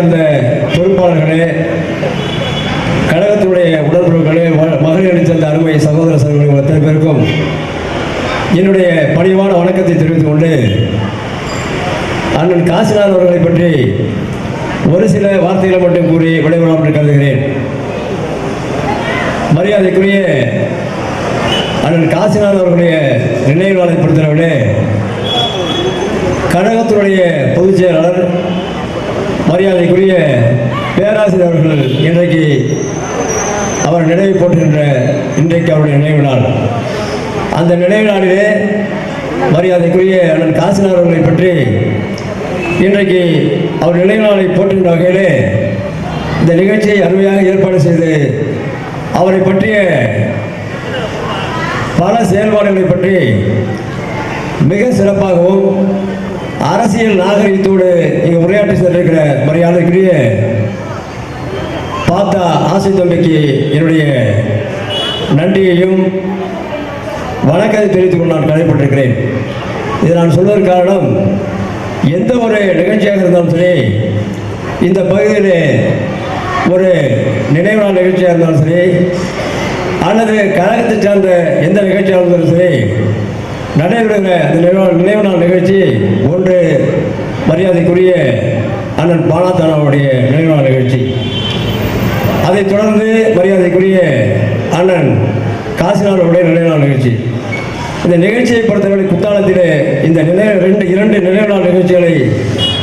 சார்ந்த பொறுப்பாளர்களே கழகத்தினுடைய உடற்பொருட்களே மகளிர் அணி அருமை சகோதர சகோதரர்கள் அத்தனை பேருக்கும் என்னுடைய பணிவான வணக்கத்தை தெரிவித்துக் கொண்டு அண்ணன் காசினார் அவர்களை பற்றி ஒரு சில வார்த்தைகளை மட்டும் கூறி விடைபெறலாம் என்று கருதுகிறேன். மரியாதைக்குரிய அண்ணன் காசினார் அவர்களுடைய நினைவு நாளை பொறுத்தளவிலே கழகத்தினுடைய பொதுச் மரியாதைக்குரிய பேராசிரியர் அவர்கள் இன்றைக்கு அவர் நினைவு போட்டுகின்ற இன்றைக்கு அவருடைய நினைவு நாள். அந்த நினைவு நாளிலே மரியாதைக்குரிய அண்ணன் காசினார் அவர்களை பற்றி இன்றைக்கு அவர் நினைவு நாளை போட்டுகின்ற வகையிலே இந்த நிகழ்ச்சியை அருமையாக ஏற்பாடு செய்து அவரை பற்றிய பல செயல்பாடுகளை பற்றி மிக சிறப்பாகவும் அரசியல் நாகரிகத்தோடு இங்கே உரையாற்றி சென்றிருக்கிற மரியாதைக்குரிய பார்த்தா ஆசை தம்பிக்கு என்னுடைய நன்றியையும் வணக்கத்தை தெரிவித்துக் கொண்டு நான் கடமைப்பட்டிருக்கிறேன் இதை நான் சொல்வதற்கு காரணம் எந்த ஒரு நிகழ்ச்சியாக இருந்தாலும் சரி இந்த பகுதியில் ஒரு நினைவு நாள் நிகழ்ச்சியாக இருந்தாலும் சரி அல்லது கழகத்தை சார்ந்த எந்த நிகழ்ச்சியாக இருந்தாலும் சரி நடைபெறுகிற அந்த நினைவு நினைவு நாள் நிகழ்ச்சி ஒன்று மரியாதைக்குரிய அண்ணன் பாலாத்தானாவுடைய நினைவு நாள் நிகழ்ச்சி. அதைத் தொடர்ந்து மரியாதைக்குரிய அண்ணன் காசினாருடைய நினைவு நாள் நிகழ்ச்சி. இந்த நிகழ்ச்சியை பொறுத்தவரை குத்தாலத்திலே இந்த நிலை ரெண்டு இரண்டு நினைவு நாள் நிகழ்ச்சிகளை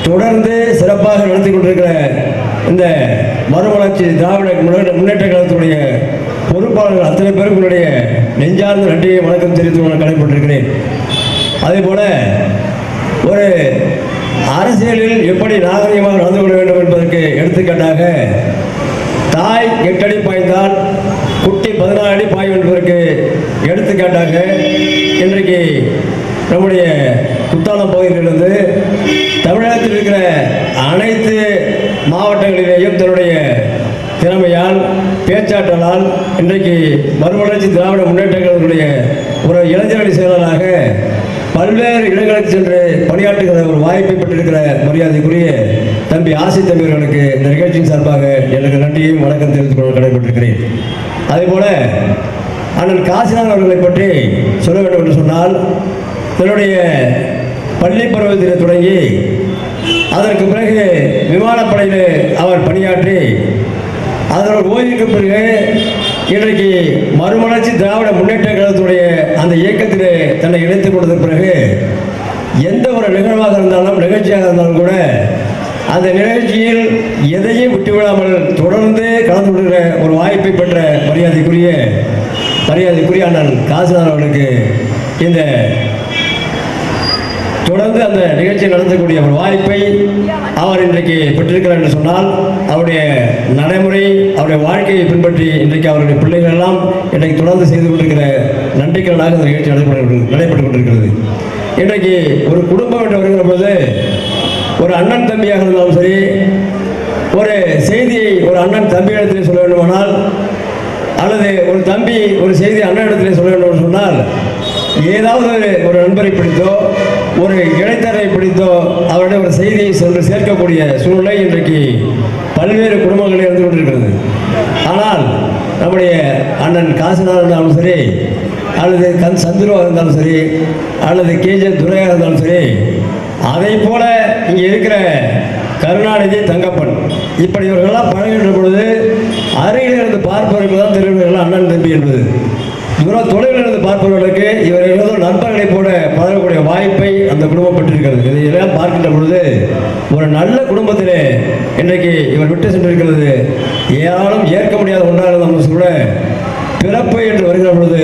தொடர்ந்து சிறப்பாக நடத்தி கொண்டிருக்கிற இந்த மறுமலர்ச்சி திராவிட முன்னேற்ற கழகத்துடைய பொறுப்பாளர்கள் அத்தனை உன்னுடைய நெஞ்சார்ந்த நன்றியை வணக்கம் தெரிவித்து நான் கடமைப்பட்டிருக்கிறேன் அதே போல ஒரு அரசியலில் எப்படி நாகரிகமாக நடந்து கொள்ள வேண்டும் என்பதற்கு எடுத்துக்காட்டாக தாய் எட்டடி பாய்ந்தால் குட்டி பதினாறு அடி பாயும் என்பதற்கு எடுத்துக்காட்டாக இன்றைக்கு நம்முடைய குத்தாலம் பகுதியிலிருந்து தமிழகத்தில் இருக்கிற அனைத்து மாவட்டங்களிலேயும் தன்னுடைய திறமையால் பேச்சாற்றலால் இன்றைக்கு மறுமலர்ச்சி திராவிட முன்னேற்ற கழகத்துடைய ஒரு இளைஞரணி செயலராக பல்வேறு இடங்களுக்கு சென்று பணியாற்றுகிற ஒரு வாய்ப்பை பெற்றிருக்கிற மரியாதைக்குரிய தம்பி ஆசை தம்பியர்களுக்கு இந்த நிகழ்ச்சியின் சார்பாக எனக்கு நன்றியையும் வணக்கம் தெரிவித்துக் கொள்ள கடைபெற்றிருக்கிறேன் அதேபோல அண்ணன் காசிநாதன் அவர்களை பற்றி சொல்ல வேண்டும் என்று சொன்னால் தன்னுடைய பள்ளி பருவத்தில் தொடங்கி அதற்கு பிறகு விமானப்படையில் அவர் பணியாற்றி அதனோட ஓய்வுக்கு பிறகு இன்றைக்கு மறுமலர்ச்சி திராவிட முன்னேற்ற கழகத்துடைய அந்த இயக்கத்திலே தன்னை இணைத்துக் கொண்டது பிறகு எந்த ஒரு நிகழ்வாக இருந்தாலும் நிகழ்ச்சியாக இருந்தாலும் கூட அந்த நிகழ்ச்சியில் எதையும் விட்டுவிடாமல் தொடர்ந்து கலந்து கொள்கிற ஒரு வாய்ப்பை பெற்ற மரியாதைக்குரிய மரியாதைக்குரிய அண்ணன் காசிநாதன் அவர்களுக்கு இந்த தொடர்ந்து அந்த நிகழ்ச்சியை நடத்தக்கூடிய ஒரு வாய்ப்பை அவர் இன்றைக்கு பெற்றிருக்கிறார் என்று சொன்னால் அவருடைய நடைமுறை அவருடைய வாழ்க்கையை பின்பற்றி இன்றைக்கு அவருடைய பிள்ளைகள் எல்லாம் இன்றைக்கு தொடர்ந்து செய்து கொண்டிருக்கிற நன்றிக்கலாக இந்த நிகழ்ச்சி நடைபெற்று நடைபெற்றுக் கொண்டிருக்கிறது. இன்றைக்கு ஒரு குடும்பம் என்று வருகிற பொழுது ஒரு அண்ணன் தம்பியாக இருந்தாலும் சரி ஒரு செய்தியை ஒரு அண்ணன் தம்பியிடத்தில் சொல்ல வேண்டுமானால் அல்லது ஒரு தம்பி ஒரு செய்தி அண்ணனிடத்திலே சொல்ல வேண்டும் சொன்னால் ஏதாவது ஒரு நண்பரை பிடித்தோ ஒரு இடைத்தரை பிடித்தோ அவருடைய ஒரு செய்தியை சென்று சேர்க்கக்கூடிய சூழ்நிலை இன்றைக்கு பல்வேறு குடும்பங்களில் இருந்து கொண்டிருக்கிறது. ஆனால் நம்முடைய அண்ணன் காசிநாதன் இருந்தாலும் சரி அல்லது கண் சந்துருவாக இருந்தாலும் சரி அல்லது கேஜே துரையாக இருந்தாலும் சரி அதை போல இங்கே இருக்கிற கருணாநிதி தங்கப்பன் இப்படி இவர்களெல்லாம் பழகின்ற பொழுது அருகில் இருந்து பார்ப்பவர்கள் தான் தெரிவிக்கிறார்கள் அண்ணன் தம்பி என்பது. தூரம் தொலைவில் இருந்து பார்ப்பவர்களுக்கு இவர் ஏதோ நண்பர்களைப் போல அந்த குடும்பம் பெற்றிருக்கிறது இதையெல்லாம் பார்க்கின்ற பொழுது ஒரு நல்ல குடும்பத்திலே இன்றைக்கு இவர் விட்டு சென்றிருக்கிறது. ஏராளம் ஏற்க முடியாத ஒன்றாக இருந்தாலும் கூட பிறப்பு என்று வருகிற பொழுது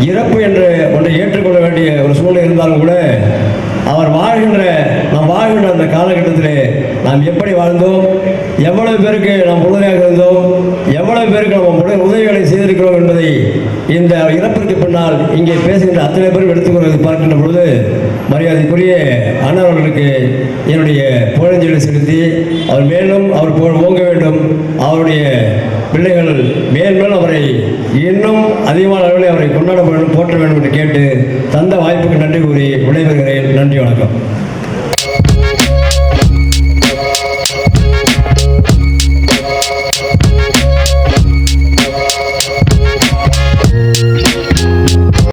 இறப்பு என்று ஒன்றை ஏற்றுக்கொள்ள வேண்டிய ஒரு சூழ்நிலை இருந்தாலும் கூட அவர் வாழ்கின்ற நாம் வாழ்கின்ற அந்த காலகட்டத்திலே நாம் எப்படி வாழ்ந்தோம்? எவ்வளவு பேருக்கு நாம் உறுதுணையாக இருந்தோம்? எவ்வளவு பேருக்கு நம்ம உடல் உதவிகளை செய்திருக்கிறோம் என்பதை இந்த இறப்பிற்கு பின்னால் இங்கே பேசுகின்ற அத்தனை பேரும் எடுத்துக்கொள்வதை பார்க்கின்ற பொழுது மரியாதைக்குரிய அண்ணன் அவர்களுக்கு என்னுடைய புகழஞ்சலி செலுத்தி அவர் மேலும் அவர் புகழ் ஓங்க வேண்டும். அவருடைய பிள்ளைகள் மேலும் அவரை இன்னும் அதிகமான அளவில் அவரை கொண்டாட வேண்டும் போற்ற வேண்டும் என்று கேட்டு தந்த வாய்ப்புக்கு நன்றி கூறி விடைபெறுகிறேன். நன்றி வணக்கம்.